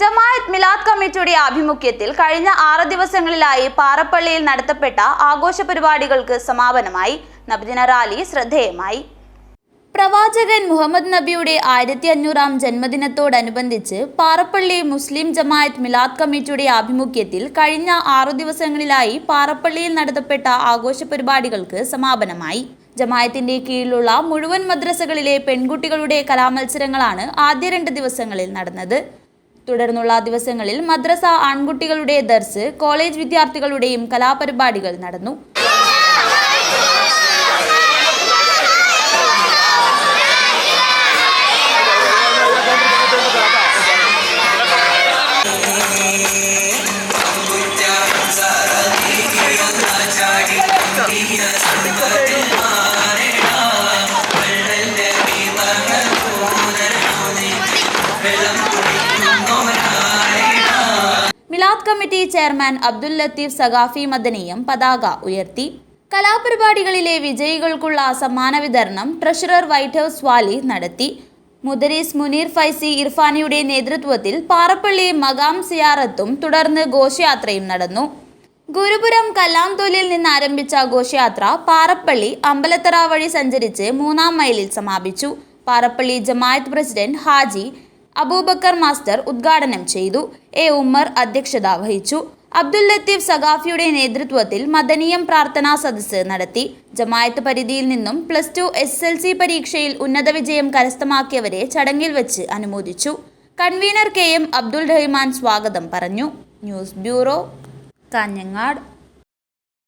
ജമായത്ത് മിലാദ് കമ്മിറ്റിയുടെ ആഭിമുഖ്യത്തിൽ കഴിഞ്ഞ ആറ് ദിവസങ്ങളിലായി പാറപ്പള്ളിയിൽ നടത്തപ്പെട്ട ആഘോഷ പരിപാടികൾക്ക് സമാപനമായി നബിദിന റാലി ശ്രദ്ധേയമായി. പ്രവാചകൻ മുഹമ്മദ് നബിയുടെ ആയിരത്തി അഞ്ഞൂറാം ജന്മദിനത്തോടനുബന്ധിച്ച് പാറപ്പള്ളി മുസ്ലിം ജമായത്ത് മിലാദ് കമ്മിറ്റിയുടെ ആഭിമുഖ്യത്തിൽ കഴിഞ്ഞ ആറു ദിവസങ്ങളിലായി പാറപ്പള്ളിയിൽ നടത്തപ്പെട്ട ആഘോഷ പരിപാടികൾക്ക് സമാപനമായി. ജമായത്തിന്റെ കീഴിലുള്ള മുഴുവൻ മദ്രസകളിലെ പെൺകുട്ടികളുടെ കലാമത്സരങ്ങളാണ് ആദ്യ രണ്ട് ദിവസങ്ങളിൽ നടന്നത്. തുടർന്നുള്ള ദിവസങ്ങളിൽ മദ്രസ ആൺകുട്ടികളുടെ ദർസ് കോളേജ് വിദ്യാർത്ഥികളുടെയും കലാപരിപാടികൾ നടന്നു. മിലാദ് കമ്മിറ്റി ചെയർമാൻ അബ്ദുൽ ലത്തീഫ് സഖാഫി മദനിയും പതാക ഉയർത്തി. കലാപരിപാടികളിലെ വിജയികൾക്കുള്ള സമ്മാന വിതരണം ട്രഷറർ വൈറ്റ് ഹൗസ് വാലി നടത്തി. മുദരീസ് മുനീർ ഫൈസി ഇർഫാനിയുടെ നേതൃത്വത്തിൽ പാറപ്പള്ളി മകാം സിയാറത്തും തുടർന്ന് ഘോഷയാത്രയും നടന്നു. ഗുരുപുരം കല്ലാംതോലിൽ നിന്ന് ആരംഭിച്ച ഘോഷയാത്ര പാറപ്പള്ളി അമ്പലത്തറ വഴി സഞ്ചരിച്ച് മൂന്നാം മൈലിൽ സമാപിച്ചു. പാറപ്പള്ളി ജമായത്ത് പ്രസിഡന്റ് ഹാജി അബൂബക്കർ മാസ്റ്റർ ഉദ്ഘാടനം ചെയ്തു. എ. ഉമ്മർ അധ്യക്ഷത വഹിച്ചു. അബ്ദുൽ ലത്തീഫ് സഖാഫിയുടെ നേതൃത്വത്തിൽ മദനീയം പ്രാർത്ഥനാ സദസ്സ് നടത്തി. ജമായത്ത് പരിധിയിൽ നിന്നും plus two S L C പരീക്ഷയിൽ ഉന്നത വിജയം കരസ്ഥമാക്കിയവരെ ചടങ്ങിൽ വെച്ച് അനുമോദിച്ചു. Convener K. M. Abdul Rahman സ്വാഗതം പറഞ്ഞു. News bureau Kanhangad.